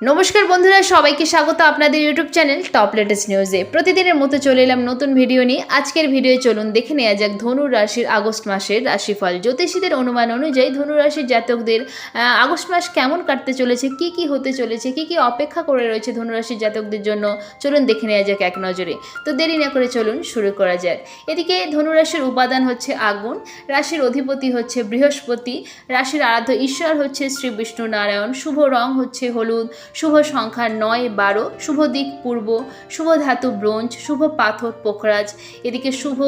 নমস্কার বন্ধুরা, সবাইকে স্বাগত আপনাদের ইউটিউব চ্যানেল টপ লেটেস্ট নিউজে প্রতিদিনের মতো চলে এলাম নতুন ভিডিও নিয়ে। আজকের ভিডিও চলুন দেখে নেওয়া যাক ধনু রাশির আগস্ট মাসের রাশিফল। জ্যোতিষীদের অনুমান অনুযায়ী ধনু রাশির জাতকদের আগস্ট মাস কেমন কাটতে চলেছে, কি কি হতে চলেছে, কি কি অপেক্ষা করে রয়েছে ধনু রাশির জাতকদের জন্য? চলুন দেখে নেওয়া যাক এক নজরে। তো দেরি না করে চলুন শুরু করা যাক। এদিকে ধনু রাশির উপাদান হচ্ছে আগুন, রাশির অধিপতি হচ্ছে বৃহস্পতি, রাশির আরাধ্য ঈশ্বর হচ্ছে শ্রী বিষ্ণু নারায়ণ, শুভ রং হচ্ছে হলুদ শুভ সংখ্যা নয়, বারো, শুভ দিক পূর্ব, শুভ ধাতু ব্রোঞ্জ, শুভ পাথর পোখরাজ। এদিকে শুভ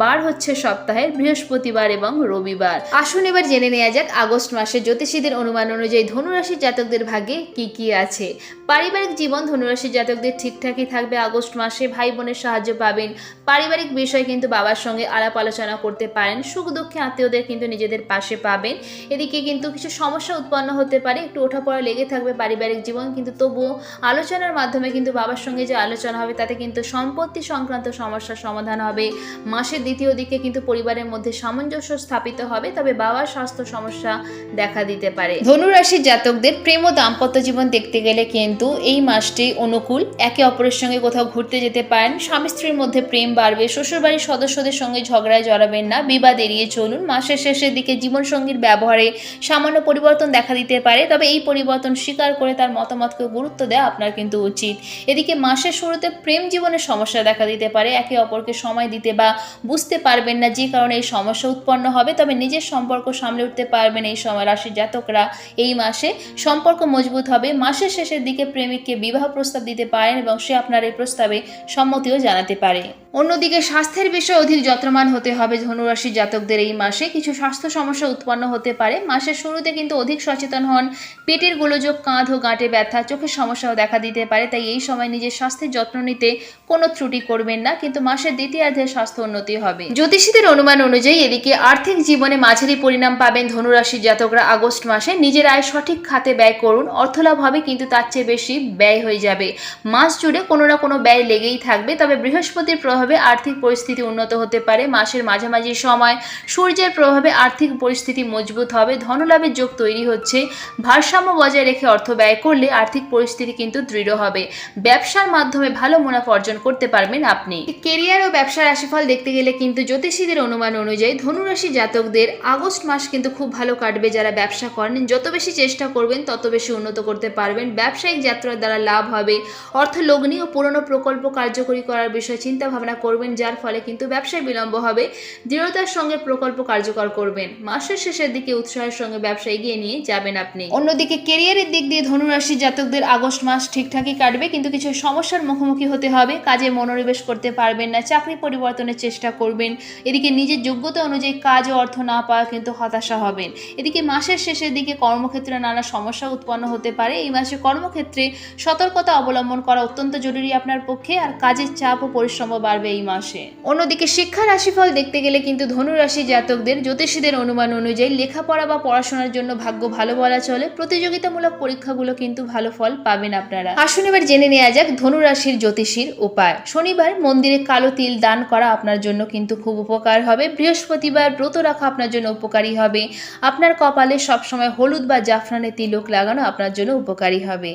বার হচ্ছে সপ্তাহের বৃহস্পতিবার এবং রবিবার। আসুন এবার জেনে নেওয়া যাক আগস্ট মাসে জ্যোতিষীদের অনুমান অনুযায়ী ধনুরাশির জাতকদের ভাগে কি কি আছে। পারিবারিক জীবন ধনুরাশির জাতকদের ঠিকঠাকই থাকবে আগস্ট মাসে, ভাই বোনের সাহায্য পাবেন। পারিবারিক বিষয় কিন্তু বাবার সঙ্গে আলাপ আলোচনা করতে পারেন। সুখ দুঃখে আত্মীয়দের কিন্তু নিজেদের পাশে পাবেন। এদিকে কিন্তু কিছু সমস্যা উৎপন্ন হতে পারে, একটু ওঠাপড়া লেগে থাকবে পারিবারিক জীবন, কিন্তু তবুও আলোচনার মাধ্যমে কিন্তু বাবার সঙ্গে যে আলোচনা হবে, তাতে কিন্তু সম্পত্তি সংক্রান্ত সমস্যার সমাধান হবে। মাসের দ্বিতীয় দিকে কিন্তু পরিবারের মধ্যে সামঞ্জস্য স্থাপিত হবে, তবে বাবার স্বাস্থ্য সমস্যা দেখা দিতে পারে। ধনুরাশির জাতকদের প্রেম ও দাম্পত্য জীবন দেখতে গেলে কিন্তু এই মাসটি অনুকূল। একে অপরের সঙ্গে কোথাও ঘুরতে যেতে পারেন, স্বামী স্ত্রীর মধ্যে প্রেম বাড়বে, শ্বশুরবাড়ির সদস্যদের সঙ্গে ঝগড়ায় জড়াবেন না, বিবাদ এড়িয়ে চলুন। মাসের শেষের দিকে জীবনসঙ্গীর ব্যবহারে সামান্য পরিবর্তন দেখা দিতে পারে, তবে এই পরিবর্তন স্বীকার করে তার মতামতকে গুরুত্ব দেওয়া আপনার কিন্তু উচিত। এদিকে মাসের শুরুতে প্রেম জীবনের সমস্যা দেখা দিতে পারে, একে অপরকে সময় দিতে বা বুঝতে পারবেন না যে কারণে এই সমস্যা উৎপন্ন হবে, তবে নিজের সম্পর্ক সামলে উঠতে পারবেন এই সময় রাশির জাতকরা। এই মাসে সম্পর্ক মজবুত হবে, মাসের শেষের দিকে প্রেমিককে বিবাহ প্রস্তাব দিতে পারেন এবং সে আপনার এই প্রস্তাবে সম্মতিও জানাতে পারে। অন্যদিকে স্বাস্থ্যের বিষয়ে অধিক যত্নমান হতে হবে ধনুরাশির জাতকদের এই মাসে। কিছু স্বাস্থ্য সমস্যা উৎপন্ন হতে পারে, মাসের শুরুতে কিন্তু অধিক সচেতন হন, পেটের গোলযোগ, কাঁধ ও গাঁটে ব্যথা চোখের সমস্যাও দেখা দিতে পারে, তাই এই সময় নিজের স্বাস্থ্যের যত্ন নিতে কোনো ত্রুটি করবেন না, কিন্তু মাসের দ্বিতীয়ার্ধে স্বাস্থ্য উন্নতি হবে। জ্যোতিষীদের অনুমান অনুযায়ী এদিকে আর্থিক জীবনে মাঝারি পরিণাম পাবেন ধনুরাশির জাতকরা আগস্ট মাসে। নিজের আয় সঠিক খাতে ব্যয় করুন, অর্থলাভ হবে, কিন্তু তার চেয়ে বেশি ব্যয় হয়ে যাবে। মাস জুড়ে কোনো না কোনো ব্যয় লেগেই থাকবে, তবে বৃহস্পতির প্রভাবে আর্থিক পরিস্থিতি উন্নত হতে পারে। মাসের মাঝামাঝি সময় সূর্যের প্রভাবে আর্থিক পরিস্থিতি মজবুত হবে, ধনলাভের যোগ তৈরি হচ্ছে। ভারসাম্য বজায় রেখে অর্থ ব্যয় করলে আর্থিক পরিস্থিতি কিন্তু দৃঢ় হবে। ব্যবসার মাধ্যমে ভালো মুনাফা অর্জন করতে পারবেন আপনি। কেরিয়ার ও ব্যবসার রাশিফল দেখতে গেলে কিন্তু জ্যোতিষীদের অনুমান অনুযায়ী ধনুরাশি জাতকদের আগস্ট মাস কিন্তু খুব ভালো কাটবে। যারা ব্যবসা করেন, যত বেশি চেষ্টা করবেন, তত বেশি উন্নত করতে পারবেন। ব্যবসায়িক যাত্রার দ্বারা লাভ হবে। অর্থ লগ্নি ও পুরনো প্রকল্প কার্যকরী করার বিষয়ে চিন্তা ভাবনা করবেন, যার ফলে কিন্তু ব্যবসায় বিলম্ব হবে। দৃঢ়তার সঙ্গে প্রকল্প কার্যকর করবেন। মাসের শেষের দিকে উৎসাহের সঙ্গে ব্যবসা এগিয়ে নিয়ে যাবেন আপনি। অন্যদিকে কেরিয়ারের দিক দিয়ে ধনুরাশি জাতকদের আগস্ট মাস ঠিকঠাকই কাটবে, কিন্তু কিছু সমস্যার মুখোমুখি হতে হবে। কাজে মনোনিবেশ করতে পারবেন না, চাকরি পরিবর্তনের চেষ্টা করবেন। এদিকে নিজের যোগ্যতা অনুযায়ী কাজ ও অর্থ না পাওয়া কিন্তু হতাশা হবেন। এদিকে মাসের শেষের দিকে কর্মক্ষেত্রে নানা সমস্যা উৎপন্ন হতে পারে। এই মাসে কর্মক্ষেত্রে সতর্কতা অবলম্বন করা অত্যন্ত জরুরি আপনার পক্ষে, আর কাজের চাপ ও পরিশ্রম বাড়বে এই মাসে। অন্যদিকে শিক্ষা রাশিফল দেখতে গেলে কিন্তু ধনুরাশি জাতকদের জ্যোতিষীদের অনুমান অনুযায়ী লেখাপড়া বা পড়াশোনার জন্য ভাগ্য ভালো বলা চলে। প্রতিযোগিতামূলক পরীক্ষাগুলো কিন্তু ভালো ফল পাবেন আপনারা। আসুন এবার জেনে নেওয়া যাক ধনুরাশির জ্যোতিষীর উপায়। শনিবার মন্দিরে কালো তিল দান করা আপনার জন্য কিন্তু খুব উপকার হবে। বৃহস্পতিবার ব্রত রাখা আপনার জন্য উপকারী হবে। আপনার কপালে সবসময় হলুদ বা জাফরানের তিলক লাগানো আপনার জন্য উপকারী হবে।